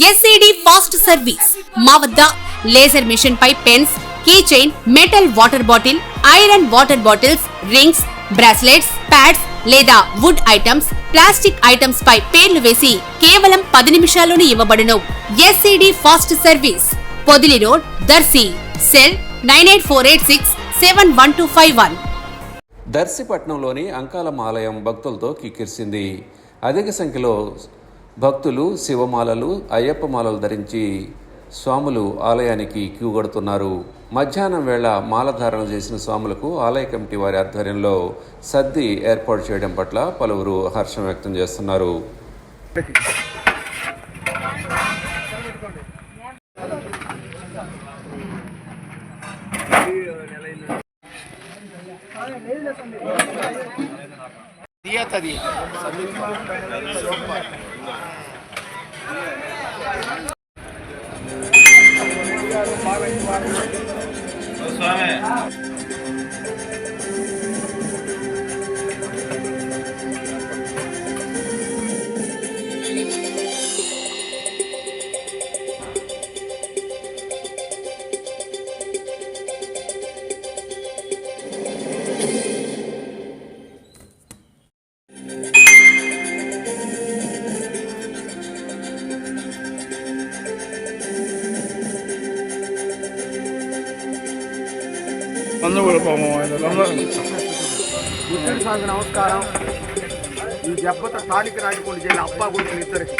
SAD fast service మా వద్ద laser machine పై pens key chain metal water bottle iron water bottles rings bracelets pads లేదా wood items plastic items పై పేర్లు వేసి కేవలం పది నిమిషాల్లోనే ఇవ్వబడును. SED fast service Podili road Darsi. Cell nine eight four eight six seven one two five one. దర్శిపట్నంలోని Ankalamma ఆలయం భక్తులతో కిక్కిరిసింది. అధిక సంఖ్యలో భక్తులు శివమాలలు అయ్యప్ప మాలలు ధరించి స్వాములు ఆలయానికి క్యూ కడుతున్నారు. మధ్యాహ్నం వేళ మాలధారణ చేసిన స్వాములకు ఆలయ కమిటీ వారి ఆధ్వర్యంలో సద్ది ఏర్పాటు చేయడం పట్ల పలువురు హర్షం వ్యక్తం చేస్తున్నారు. స్వామి అందరూ బుద్ధుడి స్వామికి నమస్కారం. ఈ దెబ్బతో స్థానిక రాజకుండా జిల్లా అప్పా గురించి ఇద్దరికి.